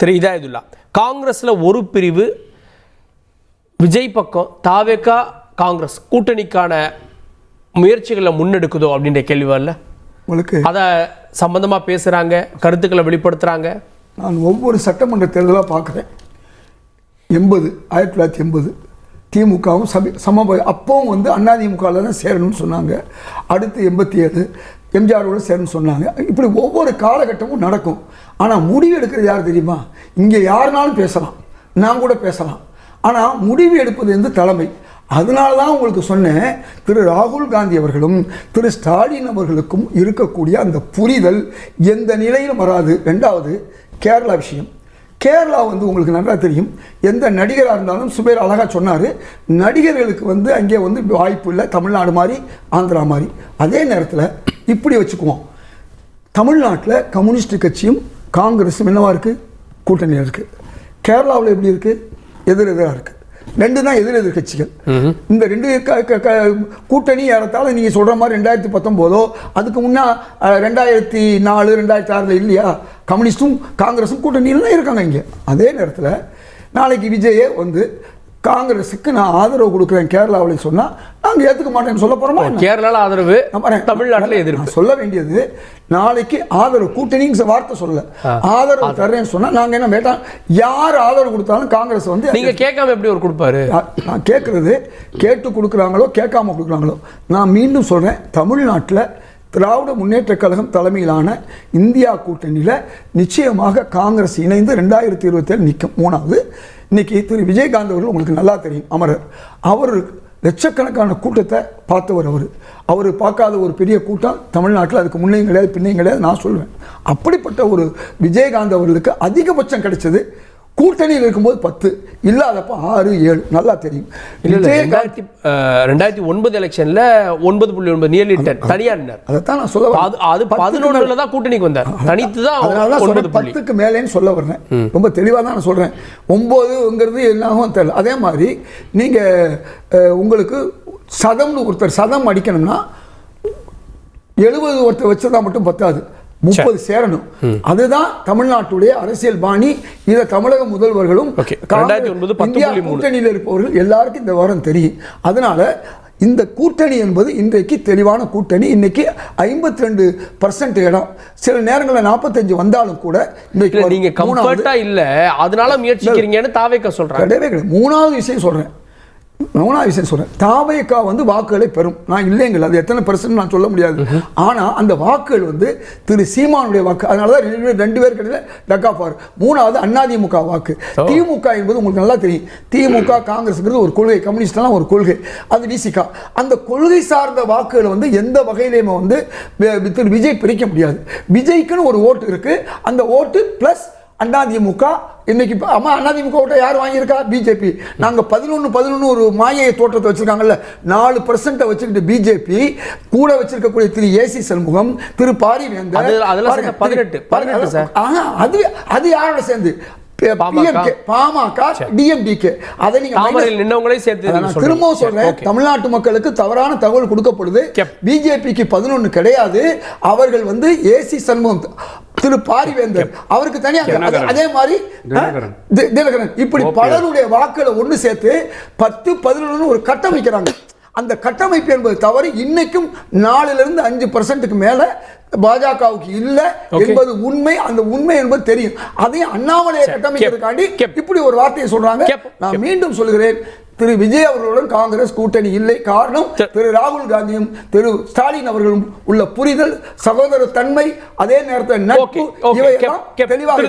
திரு இதாயதுல்லா. காங்கிரஸ்ல ஒரு பிரிவு விஜய் பக்கம் தாவேக்கா காங்கிரஸ் கூட்டணிக்கான முயற்சிகளை முன்னெடுக்குதோ அப்படின்ற கேள்வி வரல? உங்களுக்கு அதை சம்பந்தமா பேசுறாங்க கருத்துக்களை வெளிப்படுத்துறாங்க? நான் ஒவ்வொரு சட்டமன்ற தேர்தலாக பார்க்குறேன். எண்பது ஆயிரத்தி தொள்ளாயிரத்தி எண்பது திமுகவும் சம சமப அப்பவும் வந்து அதிமுகவில் தான் சேரணும்னு சொன்னாங்க. அடுத்து எண்பத்தி ஏழு எம்ஜிஆரோடு சேர்ந்து சொன்னாங்க. இப்படி ஒவ்வொரு காலகட்டமும் நடக்கும். ஆனால் முடிவு எடுக்கிறது யார் தெரியுமா? இங்கே யாருனாலும் பேசலாம். நான் கூட பேசலாம். ஆனால் முடிவு எடுப்பது வந்து தலைமை. அதனால தான் உங்களுக்கு சொன்னேன் திரு ராகுல் காந்தி அவர்களும் திரு ஸ்டாலின் அவர்களுக்கும் இருக்கக்கூடிய அந்த புரிதல் எந்த நிலையிலும் வராது. ரெண்டாவது கேரளா விஷயம். கேரளா வந்து உங்களுக்கு நல்லா தெரியும். எந்த நடிகராக இருந்தாலும் சுபேர் அழகாக சொன்னார். நடிகர்களுக்கு வந்து அங்கே வந்து வாய்ப்பு இல்லை. தமிழ்நாடு மாதிரி ஆந்திரா மாதிரி அதே நேரத்தில் இப்படி வச்சுக்குவோம். தமிழ்நாட்டில் கம்யூனிஸ்ட் கட்சியும் காங்கிரஸும் என்னவா இருக்குது கூட்டணியில் இருக்குது கேரளாவில் எப்படி இருக்குது எதிர் எதிராக இருக்குது ரெண்டு தான் எதிர் எதிர் கட்சிகள். இந்த ரெண்டு கூட்டணி ஏறத்தாழ நீங்கள் சொல்கிற மாதிரி ரெண்டாயிரத்தி பத்தொம்போதோ அதுக்கு முன்னா ரெண்டாயிரத்தி நாலு ரெண்டாயிரத்தி ஆறில் இல்லையா? கம்யூனிஸ்டும் காங்கிரஸும் கூட்டணியில் தான் இருக்காங்க இங்கே. அதே நேரத்தில் நாளைக்கு விஜயே வந்து காங்கிரஸுக்கு நான் ஆதரவு கொடுக்குறேன் கேரளாவில் சொன்னால் நாங்கள் ஏற்றுக்க மாட்டேன்னு சொல்ல போகிறோமா? கேரளால ஆதரவு. தமிழ்நாட்டுல எதிர்ப்பு. சொல்ல வேண்டியது நாளைக்கு ஆதரவு கூட்டணிங்கிற வார்த்தை சொல்ல ஆதரவு தர்றேன்னு சொன்னா நாங்க என்ன வேண்டாம் யார் ஆதரவு கொடுத்தாலும் காங்கிரஸ் வந்து நீங்க கேட்காம எப்படி ஒரு கொடுப்பாரு? நான் கேட்குறது கேட்டு கொடுக்குறாங்களோ கேட்காம கொடுக்குறாங்களோ நான் மீண்டும் சொல்கிறேன் தமிழ்நாட்டில் திராவிட முன்னேற்றக் கழகம் தலைமையிலான இந்தியா கூட்டணியில் நிச்சயமாக காங்கிரஸ் இணைந்து ரெண்டாயிரத்தி இருபத்தேழு நிற்கும் மூணாவது இன்னைக்கு திரு. விஜயகாந்த் அவர்கள் உங்களுக்கு நல்லா தெரியும் அமரர். அவர் லட்சக்கணக்கான கூட்டத்தை பார்த்தவர் அவர். அவர் பார்க்காத ஒரு பெரிய கூட்டம் தமிழ்நாட்டில் அதுக்கு முன்னையும் கிடையாது பின்னையும் கிடையாது நான் சொல்லுவேன் அப்படிப்பட்ட ஒரு விஜயகாந்த் அவர்களுக்கு அதிகபட்சம் கிடைச்சது கூட்டணியில் இருக்கும்போது பத்து இல்லாதப்ப ஆறு ஏழு நல்லா தெரியும். ரெண்டாயிரத்தி ரெண்டாயிரத்தி ஒன்பது எலெக்ஷன்ல ஒன்பது புள்ளி ஒன்பது நியர்லி டென் தனியா நின்னார் அதைத்தான் நான் சொல்ல. அது அது பதினொன்றுல தான் கூட்டணிக்கு வந்தார். தனித்து தான் அதனால தான் பத்துக்கு மேலேன்னு சொல்ல வர்றேன் ரொம்ப தெளிவாக தான் நான் சொல்கிறேன் ஒம்போதுங்கிறது என்னாகும் தெரியல. அதே மாதிரி நீங்கள் உங்களுக்கு சதம்னு ஒருத்தர் சதம் அடிக்கணும்னா எழுபது ஒருத்தர் வச்சதா மட்டும் பத்தாது. முப்பது சேரணும். அதுதான் தமிழ்நாட்டுடைய அரசியல் பாணி. இதை தமிழக முதல்வர்களும் Okay. காங்கிரஸ் 2009 பத்து இந்தியா. கூட்டணியில் இருப்பவர்கள் எல்லாருக்கும் இந்த வாரம் தெரியும். அதனால இந்த கூட்டணி என்பது இன்றைக்கு தெளிவான கூட்டணி. இன்னைக்கு ஐம்பத்தி ரெண்டு பர்சன்ட் இடம். சில நேரங்களில் நாற்பத்தஞ்சு வந்தாலும் கூட இன்னைக்கு இல்ல ஒரு நீங்க மூணாவது கம்ஃபர்ட்டா இல்ல. அதனால முயற்சிக்கிறீங்கன்னு தாவேக்க சொல்றாங்க கிடையவே கிடையாது. மூணாவது விஷயம் சொல்கிறேன் மூணாவது விஷயம் சொல்கிறேன் தாவேக்கா வந்து வாக்குகளை பெறும். நான் இல்லைங்கள் அது எத்தனை பர்சன்ட் நான் சொல்ல முடியாது. ஆனால் அந்த வாக்குகள் வந்து திரு சீமானுடைய வாக்கு. அதனால தான் ரெண்டு பேர் ரெண்டு பேர் கிடையாது டக்கா பார். மூணாவது அதிமுக வாக்கு. திமுக என்பது உங்களுக்கு நல்லா தெரியும். திமுக காங்கிரஸ்ங்கிறது ஒரு கொள்கை. கம்யூனிஸ்ட்லாம் ஒரு கொள்கை. அது விசிகா அந்த கொள்கை சார்ந்த வாக்குகளை வந்து எந்த வகையிலையுமே வந்து திரு விஜய் பிரிக்க முடியாது. விஜய்க்குன்னு ஒரு ஓட்டு இருக்கு. அந்த ஓட்டு ப்ளஸ் அதிமுக இன்னைக்கு அம்மா அதிமுக ஓட்டை யார் வாங்கியிருக்கா பிஜேபி நாங்க பதினொன்று பதினொன்று ஒரு மாயை தோற்றத்தை வச்சிருக்காங்கல்ல நாலு பர்சன்ட்டை வச்சுக்கிட்டு பிஜேபி கூட வச்சிருக்கக்கூடிய திரு ஏசி சண்முகம் திரு பாரிவேந்தர் அது- அதெல்லாம் பாருங்க, சேர்த்து 18, திரு- பாருங்க, 18 சார். அது அது யாரோட சேர்ந்து பாமக. டிஎம்டிகே அதை நீங்க சேர்த்து. திரும்பவும் சொல்றேன். தமிழ்நாட்டு மக்களுக்கு தவறான தகவல் கொடுக்கப்படுது. பிஜேபிக்கு பதினொன்னு கிடையாது அவர்கள் வந்து ஏசி சண்முகம் திரு பாரிவேந்தர் அவருக்கு தனியா அதே- மாதிரி தினகரன். இப்படி பலருடைய வாக்குகளை ஒண்ணு சேர்த்து பத்து பதினொன்னு ஒரு கட்டமைக்கிறாங்க. அந்த கட்டமைப்பு என்பது தவறு. இன்னைக்கும் நாலுல இருந்து அஞ்சு பர்சன்ட்டுக்கு மேல பாஜகவுக்கு இல்ல. என்பது உண்மை. அந்த உண்மை என்பது தெரியும். அதையும் அண்ணாமலையை கட்டமைக்கிறதுக்காண்டி. இப்படி ஒரு வார்த்தையை சொல்றாங்க. நான் மீண்டும் சொல்கிறேன். திரு விஜய் அவர்களுடன் காங்கிரஸ் கூட்டணி இல்லை காரணம். திரு ராகுல் காந்தியும் திரு ஸ்டாலின் அவர்களும் உள்ள புரிதல் சகோதர தன்மை அதே நேரத்தில் நட்பு. இவையெல்லாம். தெளிவாக